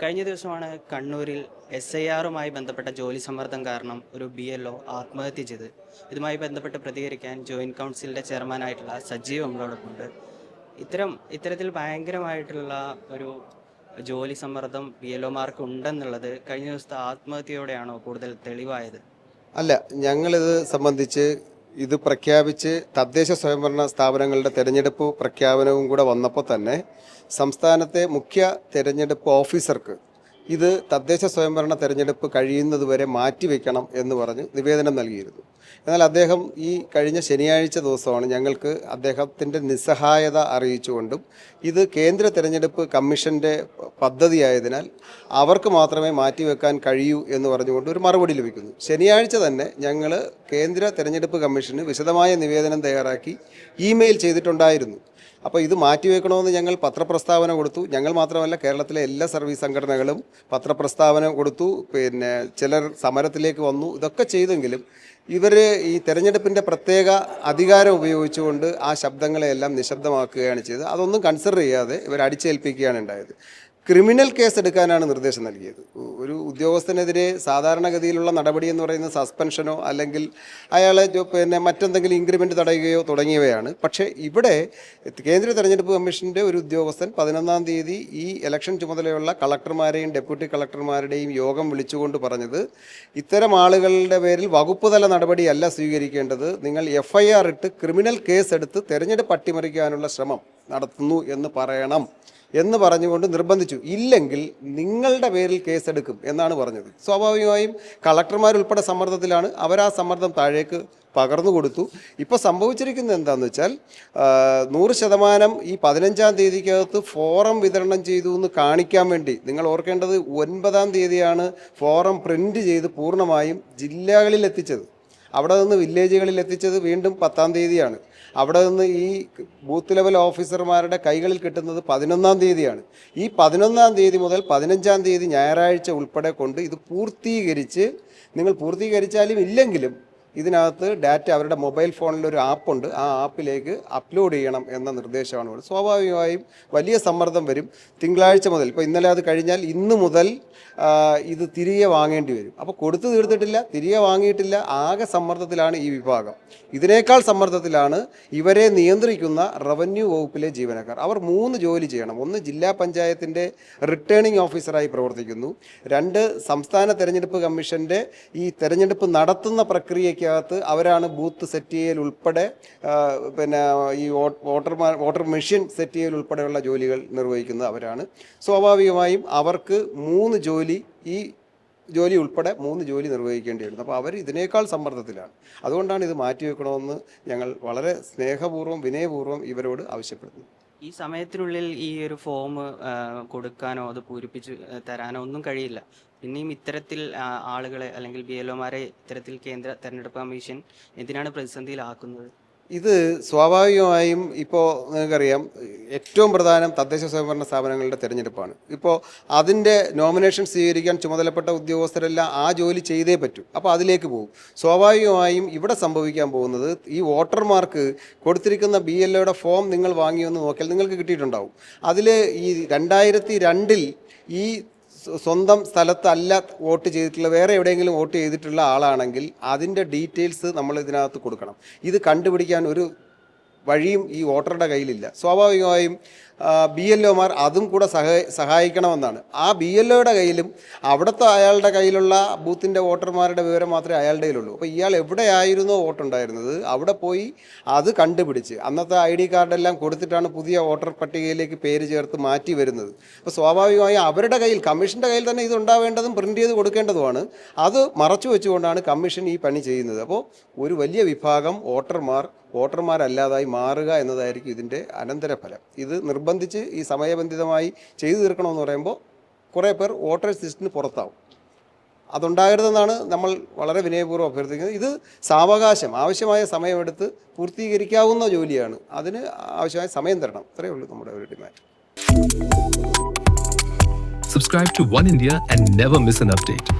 കഴിഞ്ഞ ദിവസമാണ് കണ്ണൂരിൽ എസ് ഐ ആറുമായി ബന്ധപ്പെട്ട ജോലി സമ്മർദ്ദം കാരണം ഒരു ബി എൽ ഒ ആത്മഹത്യ ചെയ്ത് ഇതുമായി ബന്ധപ്പെട്ട് പ്രതികരിക്കാൻ ജോയിന്റ് കൗൺസിലിന്റെ ചെയർമാനായിട്ടുള്ള സജീവ് നമ്മളോടൊപ്പമുണ്ട്. ഇത്തരം ഇത്തരത്തിൽ ഭയങ്കരമായിട്ടുള്ള ഒരു ജോലി സമ്മർദ്ദം ബി എൽ ഒമാർക്ക് ഉണ്ടെന്നുള്ളത് കഴിഞ്ഞ ദിവസത്തെ ആത്മഹത്യയോടെയാണോ കൂടുതൽ തെളിവായത്? അല്ല ഞങ്ങളിത് സംബന്ധിച്ച് ഇത് പ്രഖ്യാപിച്ച് തദ്ദേശ സ്വയംഭരണ സ്ഥാപനങ്ങളുടെ തെരഞ്ഞെടുപ്പ് പ്രഖ്യാപനവും കൂടെ വന്നപ്പോൾ തന്നെ സംസ്ഥാനത്തെ മുഖ്യ തെരഞ്ഞെടുപ്പ് ഓഫീസർക്ക് ഇത് തദ്ദേശ സ്വയംഭരണ തെരഞ്ഞെടുപ്പ് കഴിയുന്നതുവരെ മാറ്റിവെക്കണം എന്ന് പറഞ്ഞ് നിവേദനം നൽകിയിരുന്നു. എന്നാൽ അദ്ദേഹം ഈ കഴിഞ്ഞ ശനിയാഴ്ച ദിവസമാണ് ഞങ്ങൾക്ക് അദ്ദേഹത്തിന്റെ നിസ്സഹായത അറിയിച്ചുകൊണ്ടും ഇത് കേന്ദ്ര തെരഞ്ഞെടുപ്പ് കമ്മീഷന്റെ പദ്ധതിയായതിനാൽ അവർക്ക് മാത്രമേ മാറ്റിവെക്കാൻ കഴിയൂ എന്ന് പറഞ്ഞുകൊണ്ട് ഒരു മറുപടി ലഭിക്കുന്നു. ശനിയാഴ്ച തന്നെ ഞങ്ങൾ കേന്ദ്ര തെരഞ്ഞെടുപ്പ് കമ്മീഷന് വിശദമായ നിവേദനം തയ്യാറാക്കി ഇമെയിൽ ചെയ്തിട്ടുണ്ടായിരുന്നു. അപ്പോൾ ഇത് മാറ്റിവെക്കണമെന്ന് ഞങ്ങൾ പത്രപ്രസ്താവന കൊടുത്തു. ഞങ്ങൾ മാത്രമല്ല കേരളത്തിലെ എല്ലാ സർവീസ് സംഘടനകളും പത്രപ്രസ്താവന കൊടുത്തു. പിന്നെ ചിലർ സമരത്തിലേക്ക് വന്നു. ഇതൊക്കെ ചെയ്തെങ്കിലും ഇവർ ഈ തെരഞ്ഞെടുപ്പിന്റെ പ്രത്യേക അധികാരം ഉപയോഗിച്ചുകൊണ്ട് ആ ശബ്ദങ്ങളെയെല്ലാം നിശബ്ദമാക്കുകയാണ് ചെയ്തത്. അതൊന്നും കൺസിഡർ ചെയ്യാതെ ഇവർ അടിച്ചേൽപ്പിക്കുകയാണ് ഉണ്ടായത്. ക്രിമിനൽ കേസ് എടുക്കാനാണ് നിർദ്ദേശം നൽകിയത്. ഒരു ഉദ്യോഗസ്ഥനെതിരെ സാധാരണഗതിയിലുള്ള നടപടി എന്ന് പറയുന്ന സസ്പെൻഷനോ അല്ലെങ്കിൽ അയാളെ പിന്നെ മറ്റെന്തെങ്കിലും ഇൻക്രിമെന്റ് തടയുകയോ തുടങ്ങിയവയാണ്. പക്ഷേ ഇവിടെ കേന്ദ്ര തെരഞ്ഞെടുപ്പ് കമ്മീഷന്റെ ഒരു ഉദ്യോഗസ്ഥൻ പതിനൊന്നാം തീയതി ഈ ഇലക്ഷൻ ചുമതലയുള്ള കളക്ടർമാരെയും ഡെപ്യൂട്ടി കളക്ടർമാരുടെയും യോഗം വിളിച്ചുകൊണ്ട് പറഞ്ഞത് ഇത്തരം ആളുകളുടെ പേരിൽ വകുപ്പ് തല നടപടിയല്ല സ്വീകരിക്കേണ്ടത്. നിങ്ങൾ എഫ് ഐ ആർ ഇട്ട് ക്രിമിനൽ കേസ് എടുത്ത് തെരഞ്ഞെടുപ്പ് അട്ടിമറിക്കാനുള്ള ശ്രമം നടത്തുന്നു എന്ന് പറയണം. എന്ന് പറഞ്ഞുകൊണ്ട് നിർബന്ധിച്ചു. ഇല്ലെങ്കിൽ നിങ്ങളുടെ പേരിൽ കേസെടുക്കും എന്നാണ് പറഞ്ഞത്. സ്വാഭാവികമായും കളക്ടർമാരുൾപ്പെടെ സമ്മർദ്ദത്തിലാണ്. അവർ ആ സമ്മർദ്ദം താഴേക്ക് പകർന്നു കൊടുത്തു. ഇപ്പോൾ സംഭവിച്ചിരിക്കുന്നത് എന്താണെന്ന് വെച്ചാൽ നൂറ് ശതമാനം ഈ പതിനഞ്ചാം തീയതിക്കകത്ത് ഫോറം വിതരണം ചെയ്തു എന്ന് കാണിക്കാൻ വേണ്ടി നിങ്ങൾ ഓർക്കേണ്ടത് ഒൻപതാം തീയതിയാണ് ഫോറം പ്രിന്റ് ചെയ്ത് പൂർണമായും ജില്ലകളിൽ എത്തിച്ചത് അവിടെ നിന്ന് വില്ലേജുകളിൽ എത്തിച്ചത് വീണ്ടും പത്താം തീയതിയാണ്. അവിടെ നിന്ന് ഈ ബൂത്ത് ലെവൽ ഓഫീസർമാരുടെ കൈകളിൽ കിട്ടുന്നത് പതിനൊന്നാം തീയതിയാണ്. ഈ പതിനൊന്നാം തീയതി മുതൽ പതിനഞ്ചാം തീയതി ഞായറാഴ്ച ഉൾപ്പെടെ കൊണ്ട് ഇത് പൂർത്തീകരിച്ച് നിങ്ങൾ പൂർത്തീകരിച്ചാലും ഇല്ലെങ്കിലും ഇതിനകത്ത് ഡാറ്റ അവരുടെ മൊബൈൽ ഫോണിൽ ഒരു ആപ്പുണ്ട് ആ ആപ്പിലേക്ക് അപ്ലോഡ് ചെയ്യണം എന്ന നിർദ്ദേശമാണ് സ്വാഭാവികമായും വലിയ സമ്മർദ്ദം വരും തിങ്കളാഴ്ച മുതൽ. ഇപ്പോൾ ഇന്നലെ അത് കഴിഞ്ഞാൽ ഇന്ന് മുതൽ ഇത് തിരികെ വാങ്ങേണ്ടി വരും. അപ്പോൾ കൊടുത്തു തീർത്തിട്ടില്ല തിരികെ വാങ്ങിയിട്ടില്ല ആകെ സമ്മർദ്ദത്തിലാണ് ഈ വിഭാഗം. ഇതിനേക്കാൾ സമ്മർദ്ദത്തിലാണ് ഇവരെ നിയന്ത്രിക്കുന്ന റവന്യൂ വകുപ്പിലെ ജീവനക്കാർ. അവർ മൂന്ന് ജോലി ചെയ്യണം. ഒന്ന് ജില്ലാ പഞ്ചായത്തിന്റെ റിട്ടേണിംഗ് ഓഫീസറായി പ്രവർത്തിക്കുന്നു. രണ്ട് സംസ്ഥാന തെരഞ്ഞെടുപ്പ് കമ്മീഷന്റെ ഈ തെരഞ്ഞെടുപ്പ് നടത്തുന്ന പ്രക്രിയക്കകത്ത് അവരാണ് ബൂത്ത് സെറ്റ് ചെയ്യൽ ഉൾപ്പെടെ പിന്നെ ഈ വോട്ടർ വോട്ടർ മെഷീൻ സെറ്റ് ചെയ്യൽ ഉൾപ്പെടെയുള്ള ജോലികൾ നിർവഹിക്കുന്നത് അവരാണ്. സ്വാഭാവികമായും അവർക്ക് മൂന്ന് ജോലി ഈ ജോലി ഉൾപ്പെടെ മൂന്ന് ജോലി നിർവഹിക്കേണ്ടി വരുന്നു അപ്പോൾ അവർ ഇതിനേക്കാൾ സമ്മർദ്ദത്തിലാണ്. അതുകൊണ്ടാണ് ഇത് മാറ്റിവെക്കണമെന്ന് ഞങ്ങൾ വളരെ സ്നേഹപൂർവം വിനയപൂർവം ഇവരോട് ആവശ്യപ്പെടുന്നു. ഈ സമയത്തിനുള്ളിൽ ഈ ഒരു ഫോം കൊടുക്കാനോ അത് പൂരിപ്പിച്ച് തരാനോ ഒന്നും കഴിയില്ല. പിന്നെയും ഇത്തരത്തിൽ ആളുകളെ അല്ലെങ്കിൽ ബി എൽ ഒമാരെ ഇത്തരത്തിൽ കേന്ദ്ര തെരഞ്ഞെടുപ്പ് കമ്മീഷൻ എന്തിനാണ് പ്രതിസന്ധിയിലാക്കുന്നത്? ഇത് സ്വാഭാവികമായും ഇപ്പോൾ നിങ്ങൾക്കറിയാം ഏറ്റവും പ്രധാനം തദ്ദേശ സ്വയംഭരണ സ്ഥാപനങ്ങളുടെ തിരഞ്ഞെടുപ്പാണ്. ഇപ്പോൾ അതിന്റെ നോമിനേഷൻ സ്വീകരിക്കാൻ ചുമതലപ്പെട്ട ഉദ്യോഗസ്ഥരെല്ലാം ആ ജോലി ചെയ്തേ പറ്റൂ. അപ്പോൾ അതിലേക്ക് പോകും. സ്വാഭാവികമായും ഇവിടെ സംഭവിക്കാൻ പോകുന്നത് ഈ വോട്ടർമാർക്ക് കൊടുത്തിരിക്കുന്ന ബി എൽ ഒയുടെ ഫോം നിങ്ങൾ വാങ്ങിയെന്ന് നോക്കിയാൽ നിങ്ങൾക്ക് കിട്ടിയിട്ടുണ്ടാവും. അതിൽ ഈ രണ്ടായിരത്തി രണ്ടിൽ ഈ സ്വന്തം സ്ഥലത്തല്ല വോട്ട് ചെയ്തിട്ടുള്ള വേറെ എവിടെയെങ്കിലും വോട്ട് ചെയ്തിട്ടുള്ള ആളാണെങ്കിൽ അതിന്റെ ഡീറ്റെയിൽസ് നമ്മൾ ഇതിനകത്ത് കൊടുക്കണം. ഇത് കണ്ടുപിടിക്കാൻ ഒരു വഴിയും ഈ വോട്ടറുടെ കയ്യിലില്ല. സ്വാഭാവികമായും ബി എൽ ഒമാർ അതും കൂടെ സഹ സഹായിക്കണമെന്നാണ്. ആ ബി എൽ ഒയുടെ കയ്യിലും അവിടുത്തെ അയാളുടെ കയ്യിലുള്ള ബൂത്തിന്റെ വോട്ടർമാരുടെ വിവരം മാത്രമേ അയാളുടെ കയ്യിലുള്ളൂ. അപ്പോൾ ഇയാൾ എവിടെയായിരുന്നോ വോട്ടുണ്ടായിരുന്നത് അവിടെ പോയി അത് കണ്ടുപിടിച്ച് അന്നത്തെ ഐ ഡി കാർഡെല്ലാം കൊടുത്തിട്ടാണ് പുതിയ വോട്ടർ പട്ടികയിലേക്ക് പേര് ചേർത്ത് മാറ്റി വരുന്നത്. അപ്പോൾ സ്വാഭാവികമായും അവരുടെ കയ്യിൽ കമ്മീഷന്റെ കയ്യിൽ തന്നെ ഇത് ഉണ്ടാവേണ്ടതും പ്രിന്റ് ചെയ്ത് കൊടുക്കേണ്ടതുമാണ്. അത് മറച്ചു വെച്ചുകൊണ്ടാണ് കമ്മീഷൻ ഈ പണി ചെയ്യുന്നത്. അപ്പോൾ ഒരു വലിയ വിഭാഗം വോട്ടർമാർ വോട്ടർമാരല്ലാതായി മാറുക എന്നതായിരിക്കും ഇതിന്റെ അനന്തരഫലം. ഇത് നിർബന്ധിച്ച് ഈ സമയബന്ധിതമായി ചെയ്തു തീർക്കണമെന്ന് പറയുമ്പോൾ കുറേ പേർ വോട്ടേഴ്സ് ലിസ്റ്റിന് പുറത്താവും. അതുണ്ടാകരുതെന്നാണ് നമ്മൾ വളരെ വിനയപൂർവം അഭ്യർത്ഥിക്കുന്നത്. ഇത് സാവകാശം ആവശ്യമായ സമയമെടുത്ത് പൂർത്തീകരിക്കാവുന്ന ജോലിയാണ്. അതിന് ആവശ്യമായ സമയം തരണം. അത്രയേ ഉള്ളൂ നമ്മുടെ ഒരു demand. Subscribe to One India and never miss an update.